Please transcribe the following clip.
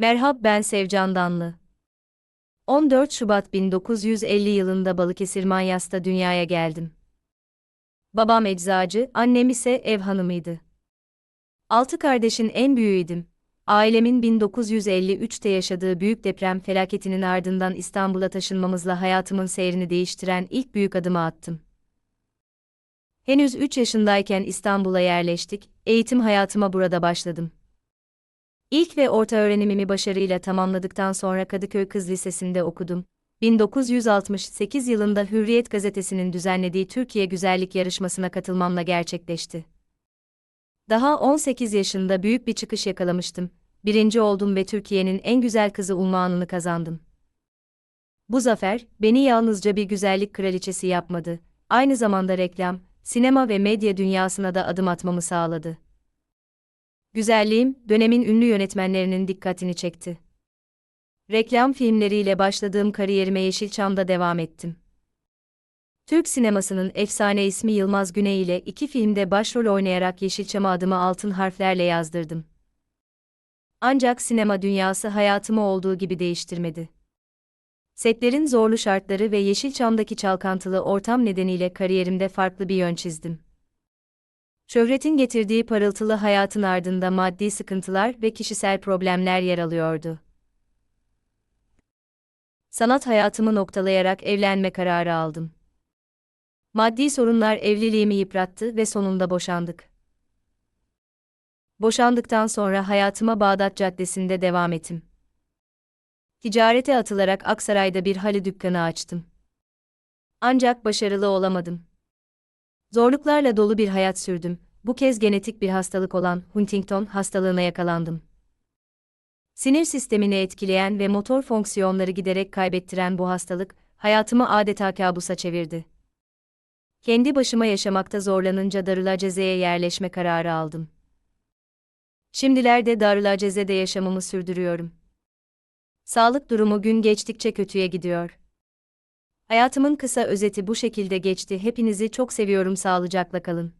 Merhab ben Sevcan Danlı. 14 Şubat 1950 yılında Balıkesir Manyas'ta dünyaya geldim. Babam eczacı, annem ise ev hanımıydı. Altı kardeşin en büyüğüydüm. Ailemin 1953'te yaşadığı büyük deprem felaketinin ardından İstanbul'a taşınmamızla hayatımın seyrini değiştiren ilk büyük adımı attım. Henüz 3 yaşındayken İstanbul'a yerleştik, eğitim hayatıma burada başladım. İlk ve orta öğrenimimi başarıyla tamamladıktan sonra Kadıköy Kız Lisesi'nde okudum. 1968 yılında Hürriyet gazetesinin düzenlediği Türkiye Güzellik Yarışması'na katılmamla gerçekleşti. Daha 18 yaşında büyük bir çıkış yakalamıştım. Birinci oldum ve Türkiye'nin en güzel kızı unvanını kazandım. Bu zafer, beni yalnızca bir güzellik kraliçesi yapmadı, aynı zamanda reklam, sinema ve medya dünyasına da adım atmamı sağladı. Güzelliğim, dönemin ünlü yönetmenlerinin dikkatini çekti. Reklam filmleriyle başladığım kariyerime Yeşilçam'da devam ettim. Türk sinemasının efsane ismi Yılmaz Güney ile iki filmde başrol oynayarak Yeşilçam'a adımı altın harflerle yazdırdım. Ancak sinema dünyası hayatımı olduğu gibi değiştirmedi. Setlerin zorlu şartları ve Yeşilçam'daki çalkantılı ortam nedeniyle kariyerimde farklı bir yön çizdim. Şöhretin getirdiği parıltılı hayatın ardında maddi sıkıntılar ve kişisel problemler yer alıyordu. Sanat hayatımı noktalayarak evlenme kararı aldım. Maddi sorunlar evliliğimi yıprattı ve sonunda boşandık. Boşandıktan sonra hayatıma Bağdat Caddesi'nde devam ettim. Ticarete atılarak Aksaray'da bir halı dükkanı açtım. Ancak başarılı olamadım. Zorluklarla dolu bir hayat sürdüm. Bu kez genetik bir hastalık olan Huntington hastalığına yakalandım. Sinir sistemini etkileyen ve motor fonksiyonları giderek kaybettiren bu hastalık hayatımı adeta kabusa çevirdi. Kendi başıma yaşamakta zorlanınca Darülaceze'ye yerleşme kararı aldım. Şimdilerde Darülaceze'de yaşamımı sürdürüyorum. Sağlık durumu gün geçtikçe kötüye gidiyor. Hayatımın kısa özeti bu şekilde geçti. Hepinizi çok seviyorum. Sağlıcakla kalın.